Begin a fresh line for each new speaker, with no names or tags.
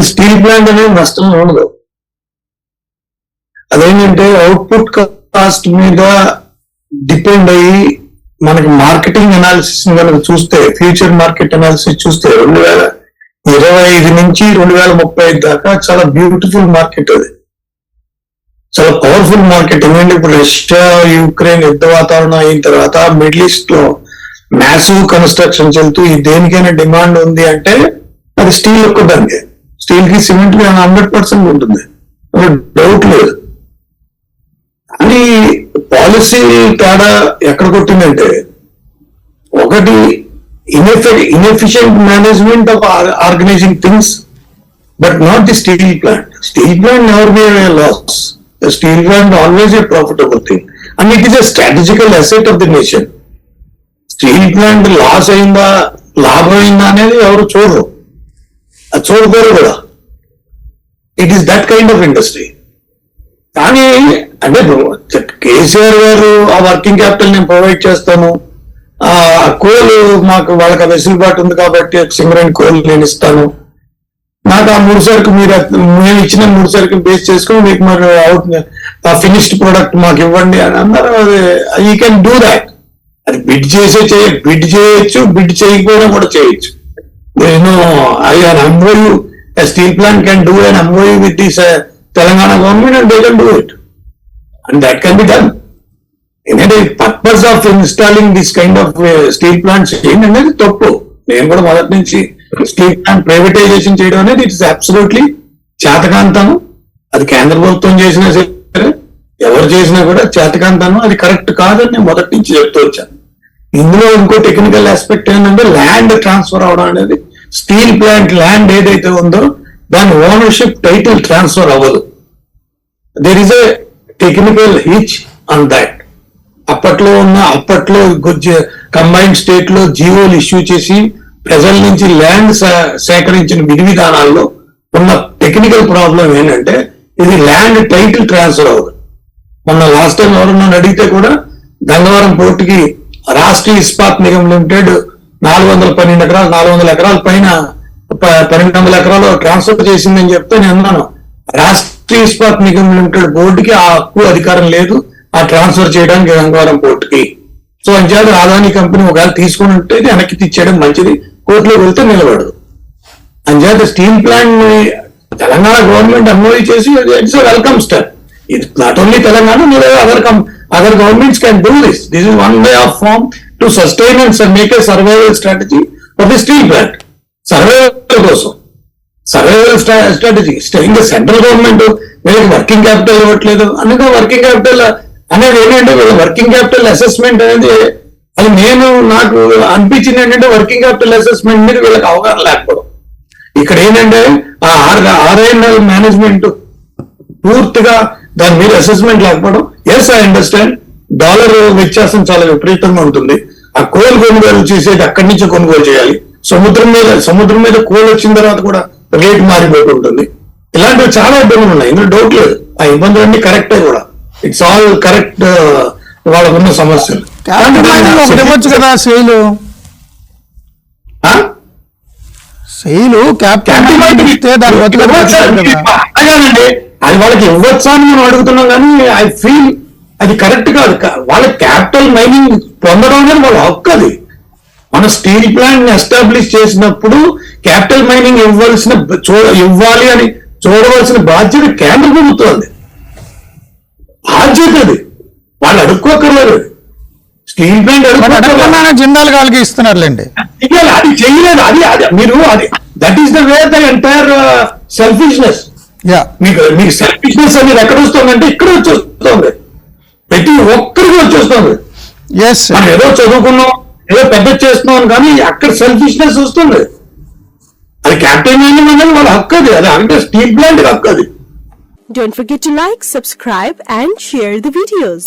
అది steel plant అనేది నష్టం ఉండదు. అదేంటంటే అవుట్పుట్ కాస్ట్ మీద డిపెండ్ అయ్యి మనకి మార్కెటింగ్ అనాలిసిస్ కనుక చూస్తే ఫ్యూచర్ మార్కెట్ అనాలిసిస్ చూస్తే రెండు వేల ఇరవై ఐదు నుంచి రెండు వేల ముప్పై ఐదు దాకా చాలా బ్యూటిఫుల్ మార్కెట్ అది. చాలా పవర్ఫుల్ మార్కెట్ ఎందుకంటే ఇప్పుడు రష్యా యుక్రెయిన్ యుద్ధ వాతావరణం అయిన తర్వాత మిడిల్ ఈస్ట్లో మ్యాసివ్ కన్స్ట్రక్షన్ వెళ్తూ ఈ దేనికైనా డిమాండ్ ఉంది అంటే అది స్టీల్ ఒక్కదానికి. స్టీల్కి సిమెంట్కి హండ్రెడ్ పర్సెంట్ ఉంటుంది. డౌట్ లేదు. కానీ పాలసీ తేడా ఎక్కడ కొట్టిందంటే ఒకటి ఇన్ఎఫి inefficient management of organizing things but not the steel plant. Steel plant never be loss. Steel plant always a profitable thing. And it is a strategical asset of the nation. Steel plant loss అయిందా లాభం అయిందా అనేది ఎవరు చూడరు. అది చూడకూడదు కూడా it is that kind of industry కానీ అంటే కేసీఆర్ గారు ఆ వర్కింగ్ క్యాపిటల్ నేను ప్రొవైడ్ చేస్తాను. ఆ కోల్ మాకు వాళ్ళకి వెసులుబాటు ఉంది కాబట్టి సింగరేణి కోల్ నేను ఇస్తాను. నాకు ఆ మూడు సరుకు మీరు మేము ఇచ్చిన మూడు సరుకు బేస్ చేసుకుని మీకు మరి అవుట్ ఆ ఫినిష్డ్ ప్రోడక్ట్ మాకు ఇవ్వండి అని అన్నారు. అది యూ కెన్ డూ దాట్ అది బిడ్ చేసే చేయ బిడ్ చేయొచ్చు బిడ్ చేయకపోయినా కూడా చేయొచ్చు. నేను I on MOU steel plant can do and MOU with this Telangana government and they can do it and that can be done ఎందుకంటే purpose of installing this kind of steel plants ఏంటనేది తప్పు. నేను కూడా మొదటి నుంచి steel plant privatisation చేయడం అనేది it's absolutely చేతకాంతము. అది కేంద్ర ప్రభుత్వం చేసినా సరే ఎవరు చేసినా కూడా చేతకాంతము. అది కరెక్ట్ కాదని నేను మొదటి నుంచి చెప్తూ వచ్చాను. ఇందులో ఇంకో టెక్నికల్ ఆస్పెక్ట్ ఏంటంటే ల్యాండ్ ట్రాన్స్ఫర్ అవడం అనేది స్టీల్ ప్లాంట్ ల్యాండ్ ఏదైతే ఉందో దాని ఓనర్షిప్ టైటిల్ ట్రాన్స్ఫర్ అవ్వదు. There is a technical hitch on that అప్పట్లో ఉన్న అప్పట్లో కంబైన్డ్ స్టేట్లో జీవోలు ఇష్యూ చేసి ప్రజల నుంచి ల్యాండ్ సేకరించిన విధి విధానాల్లో ఉన్న టెక్నికల్ ప్రాబ్లం ఏంటంటే ఇది ల్యాండ్ టైటిల్ ట్రాన్స్ఫర్ అవ్వదు. మొన్న లాస్ట్ టైం ఎవరన్నా అడిగితే కూడా గంగవరం పోర్టుకి రాష్ట్రీయ ఇస్పాత్ నిగమ్ లిమిటెడ్ నాలుగు వందల పన్నెండు ఎకరాలు నాలుగు వందల ఎకరాల పైన పన్నెండు వందల ఎకరాలు ట్రాన్స్ఫర్ చేసిందని చెప్తే నేను అన్నాను. రాష్ట్రీయ ఇస్పాత్ నిగమ్ లిమిటెడ్ బోర్డుకి ఆ హక్కు అధికారం లేదు. ఆ ట్రాన్స్ఫర్ చేయడానికి గంగవరం పోర్టుకి సో అంచేత అదాని కంపెనీ ఒకవేళ తీసుకుని ఉంటే వెనక్కి తెచ్చేయడం మంచిది. కోర్టులో వెళ్తే నిలబడదు. అంచేత స్టీల్ ప్లాంట్ని తెలంగాణ గవర్నమెంట్ అన్వయి చేసి ఇట్స్ వెల్కమ్ స్టెప్ ఇది not only Telangana other come other governments can do this this is one way of form to sustain and make a survival strategy for the steel plant survival కోసం. Survival strategy ఇంకా central government వీళ్ళకి working capital ఇవ్వట్లేదు. అందుకే working capital అనేది ఏంటంటే వీళ్ళ working capital assessment అనేది అది నేను నాకు అనిపించింది ఏంటంటే వర్కింగ్ క్యాపిటల్ అసెస్మెంట్ మీద వీళ్ళకి అవగాహన లేకపోవడం. ఇక్కడ ఏంటంటే ఆ ఆర్ ఆర్ఐఎన్ఎల్ మేనేజ్మెంట్ పూర్తిగా దాని మీద అసెస్మెంట్ లేకపోవడం. ఎస్ ఐ అండర్స్టాండ్ డాలర్ వ్యత్యాసం చాలా విపరీతంగా ఉంటుంది. ఆ కోల్ కొనుగోలు చేసేది అక్కడి నుంచి కొనుగోలు చేయాలి. సముద్రం మీద సముద్రం మీద కోల్ వచ్చిన తర్వాత కూడా రేట్ మారిపోతూ ఉంటుంది. ఇలాంటివి చాలా ఇబ్బందులు ఉన్నాయి. ఇందులో డౌట్ లేదు. ఆ ఇబ్బందులన్నీ కరెక్టే కూడా. ఇట్స్ ఆల్ కరెక్ట్ వాళ్ళకున్న సమస్యలు.
కదా
అది వాళ్ళకి ఇవ్వచ్చా అని మనం అడుగుతున్నాం కానీ ఐ ఫీల్ అది కరెక్ట్ కాదు. వాళ్ళ క్యాపిటల్ మైనింగ్ పొందడం అనేది వాళ్ళ హక్కు అది. మన స్టీల్ ప్లాంట్ని ఎస్టాబ్లిష్ చేసినప్పుడు క్యాపిటల్ మైనింగ్ ఇవ్వాల్సిన ఇవ్వాలి అని చూడవలసిన బాధ్యత కేంద్ర ప్రభుత్వం బాధ్యత అది. వాళ్ళు అడుక్కోకర్లేదు స్టీల్ ప్లాంట్
జిందాల్ గాలికి ఇస్తున్నారులేండి.
అది చేయలేదు. అది అది మీరు అది that is the way the entire selfishness మీకు మీకు సెల్ఫిష్నెస్ అనేది ఎక్కడ వస్తుందంటే ఇక్కడ వచ్చేస్తుంది.
ఎస్
మనం ఏదో చదువుకున్నాం ఏదో పెద్ద చేస్తున్నాం కానీ అక్కడ సెల్ఫిష్నెస్ వస్తుంది. అది క్యాప్టెన్ మైనింగ్ అనేది వాళ్ళ హక్కు అది. అది అంటే స్టీల్ ప్లాంట్ హక్కు అది.
Don't forget to like, subscribe and share the videos.